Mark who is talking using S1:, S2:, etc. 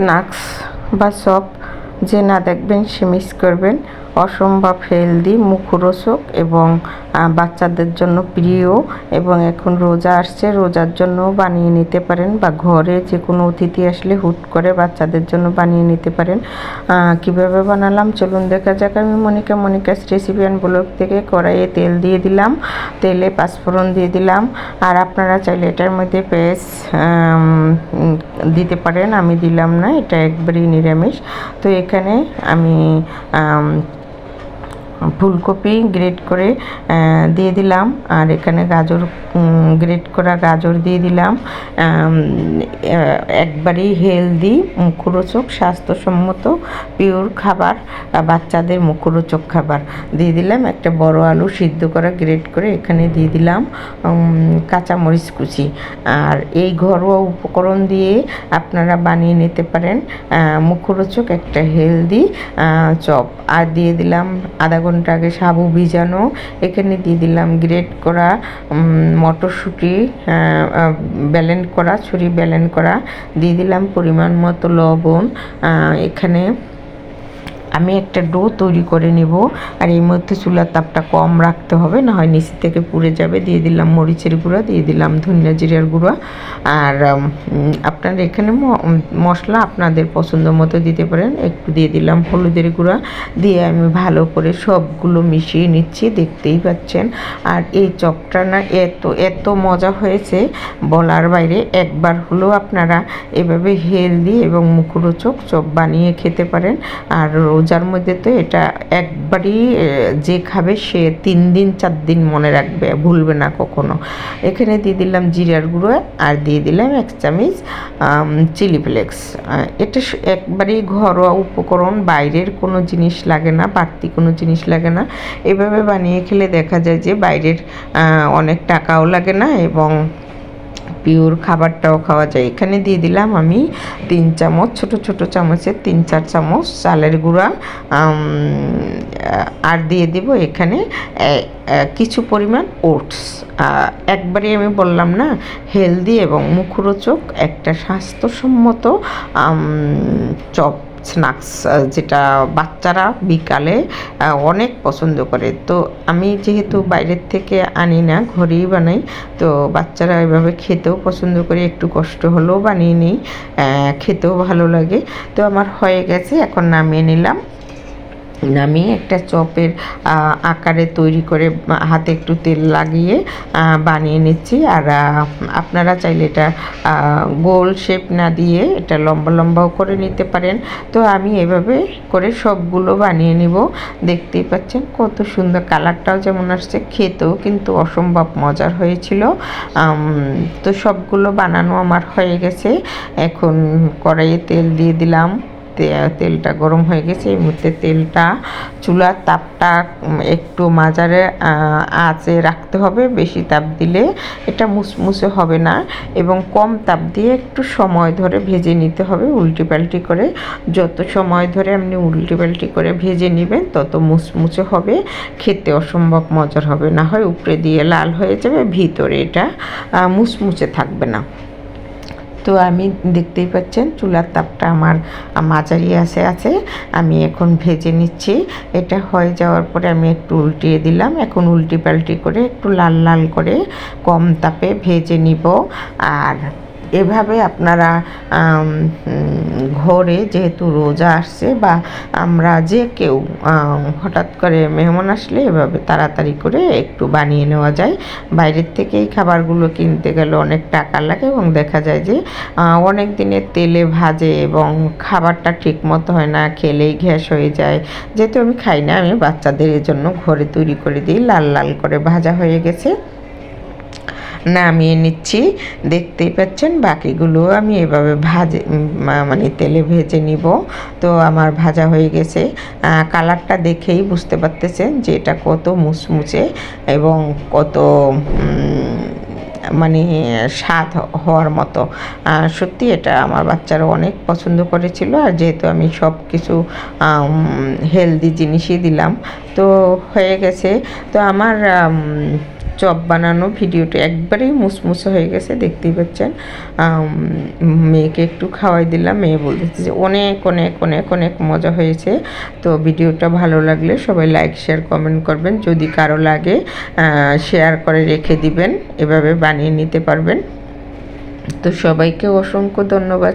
S1: Snacks বা chop যে না দেখবেন সে মিস করবেন। অসম্ভব হেলদি মুখরোচক এবং বাচ্চাদের জন্য প্রিয় এবং এখন রোজা আসছে, রোজার জন্য বানিয়ে নিতে পারেন বা ঘরে যে কোনো অতিথি আসলে হুট করে বাচ্চাদের জন্য বানিয়ে নিতে পারেন। কীভাবে বানালাম? চলুন দেখা যাক। আমি Monika, Monika's recipe and blog থেকে কড়াইয়ে তেল দিয়ে দিলাম, তেলে পাঁচফোড়ন দিয়ে দিলাম। আর আপনারা চাইলে এটার মধ্যে পেঁয়াজ দিতে পারেন আমি দিলাম না এটা একবারই নিরামিষ। তো এখানে আমি ফুলকপি গ্রেট করে দিয়ে দিলাম। আর এখানে গাজর গ্রেট করা গাজর দিয়ে দিলাম। একবারই হেলদি মুখরোচক, স্বাস্থ্যসম্মত পিওর খাবার বাচ্চাদের মুখরোচক খাবার। দিয়ে দিলাম একটা বড় আলু সিদ্ধ করা গ্রেট করে এখানে দিয়ে দিলাম কাঁচামরিচ কুচি। আর এই ঘরোয়া উপকরণ দিয়ে আপনারা বানিয়ে নিতে পারেন মুখরোচক একটা হেলদি চপ। আর দিয়ে দিলাম আধা ঘণ্টা আগে সাবু ভিজানো। এখানে দিয়ে দিলাম গ্রেট করা মটরশুঁটি ব্যালেন্ড করা, ছুরি ব্যালেন্ড করা। দিয়ে দিলাম পরিমাণ মতো লবণ। এখানে আমি একটা ডো তৈরি করে নেব আর এই মধ্যে চুলার তাপটা কম রাখতে হবে না হয় নিচে থেকে পুড়ে যাবে। দিয়ে দিলাম মরিচের গুঁড়া, দিয়ে দিলাম ধনিয়া জিরার গুঁড়া। আর আপনার এখানে মশলা আপনাদের পছন্দ মতো দিতে পারেন। একটু দিয়ে দিলাম হলুদের গুঁড়া। দিয়ে আমি ভালো করে সবগুলো মিশিয়ে নিচ্ছি, দেখতেই পাচ্ছেন। আর এই চপটা না এত এত মজা হয়েছে বলার বাইরে। একবার হলেও আপনারা এভাবে হেলদি এবং মুখরোচক চপ বানিয়ে খেতে পারেন। আর রোজার মধ্যে তো এটা একবারই যে খাবে সে তিন দিন, চার দিন মনে রাখবে, ভুলবে না কখনো। এখানে দিয়ে দিলাম জিরার গুঁড়ো আর দিয়ে দিলাম এক চামচ চিলি ফ্লেক্স। এটা একবারেই ঘরোয়া উপকরণ, বাইরের কোনো জিনিস লাগে না, বাড়তি কোনো জিনিস লাগে না। এভাবে বানিয়ে খেলে দেখা যায় যে বাইরের অনেক টাকাও লাগে না এবং পিওর খাবারটাও খাওয়া যায়। এখানে দিয়ে দিলাম আমি তিন চামচ, ছোট ছোট চামচের তিন চার চামচ চালের গুঁড়া। আর দিয়ে দিব এখানে কিছু পরিমাণ ওটস। একবারে আমি বললাম না, হেলদি এবং মুখরোচক একটা স্বাস্থ্যসম্মত চপ। স্ন্যাক্স যেটা বাচ্চারা বিকালে অনেক পছন্দ করে। তো আমি যেহেতু বাইরের থেকে আনি না, ঘরেই বানাই, তো বাচ্চারা এভাবে খেতেও পছন্দ করে, একটু কষ্ট হলেও বানিয়ে নিই খেতেও ভালো লাগে। তো আমার হয়ে গেছে, এখন নামিয়ে নিলাম। নামিয়ে একটা চপের আকারে তৈরি করে হাতে একটু তেল লাগিয়ে বানিয়ে নিচ্ছি। আর আপনারা চাইলে এটা গোল শেপ না দিয়ে এটা লম্বা লম্বাও করে নিতে পারেন। তো আমি এভাবে করে সবগুলো বানিয়ে নিব। দেখতেই পাচ্ছেন কত সুন্দর কালারটাও যেমন আসছে, খেতেও কিন্তু অসম্ভব মজার হয়েছিল। তো সবগুলো বানানো আমার হয়ে গেছে। এখন কড়াইয়ে তেল দিয়ে দিলাম। তেলটা গরম হয়ে গেছে। এই মুহূর্তে তেলটা চুলার তাপটা একটু মাজারে আঁচে রাখতে হবে। বেশি তাপ দিলে এটা মুসমুসে হবে না এবং কম তাপ দিয়ে একটু সময় ধরে ভেজে নিতে হবে উল্টি পাল্টি করে। যত সময় ধরে আপনি উল্টি পাল্টি করে ভেজে নেবেন তত মুচমুচে হবে। খেতে অসম্ভব মজার হবে। না হয় উপরে দিয়ে লাল হয়ে যাবে ভিতরে এটা আহ, মুচমুচে থাকবে না। তো আমি দেখতেই পাচ্ছেন চুলার তাপটা আমার মাঝারি আছে আছে। আমি এখন ভেজে নিচ্ছি। এটা হয়ে যাওয়ার পরে আমি একটু উল্টিয়ে দিলাম। এখন উল্টি পাল্টি করে একটু লাল লাল করে কম তাপে ভেজে নিব। আর এভাবে আপনারা ঘরে যেহেতু রোজা আসছে বা আমরা যে কেউ হঠাৎ করে মেহমান আসলে এভাবে তাড়াতাড়ি করে একটু বানিয়ে নেওয়া যায়। বাইরের থেকে এই খাবারগুলো কিনতে গেলে অনেক টাকা লাগে এবং দেখা যায় যে অনেক দিনের তেলে ভাজে এবং খাবারটা ঠিক মতো হয় না, খেলেই গ্যাস হয়ে যায়। যেহেতু আমি খাই না, আমি বাচ্চাদের জন্য ঘরে তৈরি করে দিই, লাল লাল করে ভাজা হয়ে গেছে। নামিয়ে নিচ্ছি। দেখতেই পাচ্ছেন বাকিগুলো আমি এভাবে ভাজে মানে তেলে ভেজে নিব। তো আমার ভাজা হয়ে গেছে। কালারটা দেখেই বুঝতে পারতেছেন যে এটা কত মুচমুচে এবং কত মানে স্বাদ হওয়ার মতো। সত্যি এটা আমার বাচ্চারা অনেক পছন্দ করেছিল আর যেহেতু আমি সব কিছু হেলদি জিনিসই দিলাম তো হয়ে গেছে। তো আমার আম, চপ বানানো ভিডিওটা একবারেই মুসমুসে হয়ে গেছে, দেখতেই পাচ্ছেন। মেয়েকে একটু খাওয়াই দিলাম, মেয়ে বলতেছে যে অনেক অনেক অনেক অনেক মজা হয়েছে। তো ভিডিওটা ভালো লাগলে সবাই লাইক শেয়ার কমেন্ট করবেন। যদি কারও লাগে শেয়ার করে রেখে দিবেন, এভাবে বানিয়ে নিতে পারবেন। তো সবাইকে অসংখ্য ধন্যবাদ।